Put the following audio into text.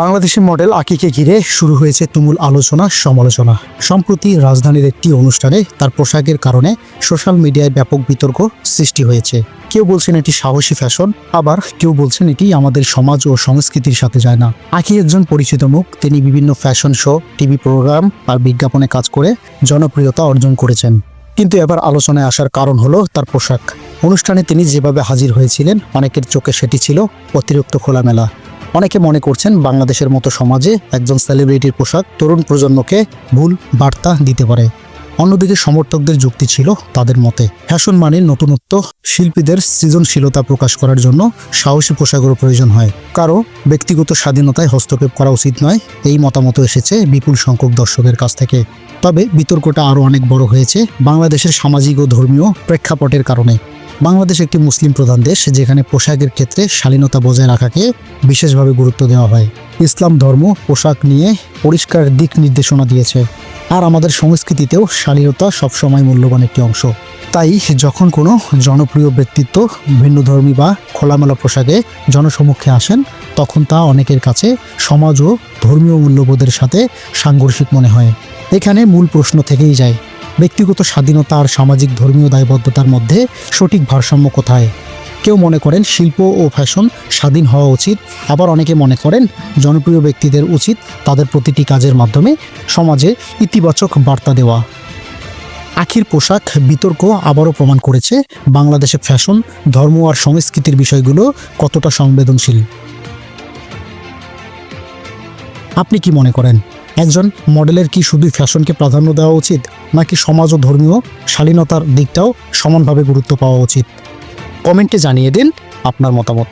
বাংলাদেশের মডেল আকিকে ঘিরে শুরু হয়েছে তুমুল আলোচনা, সমালোচনা। সম্প্রতি রাজধানীর একটি অনুষ্ঠানে তার পোশাকের কারণে সোশ্যাল মিডিয়ায় ব্যাপক বিতর্ক সৃষ্টি হয়েছে। কেউ বলছেন এটি সাহসী ফ্যাশন, আবার কেউ বলছেন এটি আমাদের সমাজ ও সংস্কৃতির সাথে যায় না। আকি একজন পরিচিত মুখ, তিনি বিভিন্ন ফ্যাশন শো, টিভি প্রোগ্রাম আর বিজ্ঞাপনে কাজ করে জনপ্রিয়তা অর্জন করেছেন। কিন্তু এবার আলোচনায় আসার কারণ হলো তার পোশাক। অনুষ্ঠানে তিনি যেভাবে হাজির হয়েছিলেন, অনেকের চোখে সেটি ছিল অতিরিক্ত খোলামেলা। অনেকে মনে করছেন বাংলাদেশের মতো সমাজে একজন সেলিব্রিটির পোশাক তরুণ প্রজন্মকে ভুল বার্তা দিতে পারে। অন্যদিকে সমর্থকদের যুক্তি ছিল তাদের মতে, ফ্যাশন মানে নতুনত্ব, শিল্পীদের সৃজনশীলতা প্রকাশ করার জন্য সাহসী পোশাকেরও প্রয়োজন হয়। কারও ব্যক্তিগত স্বাধীনতায় হস্তক্ষেপ করা উচিত নয়, এই মতামত এসেছে বিপুল সংখ্যক দর্শকের কাছ থেকে। তবে বিতর্কটা আরও অনেক বড় হয়েছে বাংলাদেশের সামাজিক ও ধর্মীয় প্রেক্ষাপটের কারণে। বাংলাদেশ একটি মুসলিম প্রধান দেশ যেখানে পোশাকের ক্ষেত্রে শালীনতা বজায় রাখাকে বিশেষভাবে গুরুত্ব দেওয়া হয়। ইসলাম ধর্ম, পোশাক নিয়ে পরিষ্কার দিক নির্দেশনা দিয়েছে। আর আমাদের সংস্কৃতিতেও শালীনতা সবসময় মূল্যবান একটি অংশ। তাই যখন কোনো জনপ্রিয় ব্যক্তিত্ব ভিন্নধর্মী বা খোলামেলা পোশাকে জনসমক্ষে আসেন, তখন তা অনেকের কাছে সমাজ ও ধর্মীয় মূল্যবোধের সাথে সাংঘর্ষিক মনে হয়। এখানে মূল প্রশ্ন থেকেই যায় ব্যক্তিগত স্বাধীনতা আর সামাজিক ধর্মীয় দায়বদ্ধতার মধ্যে সঠিক ভারসাম্য কোথায়? কেউ মনে করেন শিল্প ও ফ্যাশন স্বাধীন হওয়া উচিত, আবার অনেকে মনে করেন জনপ্রিয় ব্যক্তিদের উচিত তাদের প্রতিটি কাজের মাধ্যমে সমাজে ইতিবাচক বার্তা দেওয়া। আখির পোশাক, বিতর্ক আবারও প্রমাণ করেছে বাংলাদেশে ফ্যাশন, ধর্ম আর সংস্কৃতির বিষয়গুলো কতটা সংবেদনশীল। আপনি কি মনে করেন? একজন মডেলের কি শুধু ফ্যাশনকে প্রাধান্য দেওয়া উচিত, নাকি সমাজ ও ধর্মীয় শালীনতার দিকটাও সমানভাবে গুরুত্ব পাওয়া উচিত? কমেন্টে জানিয়ে দিন আপনার মতামত।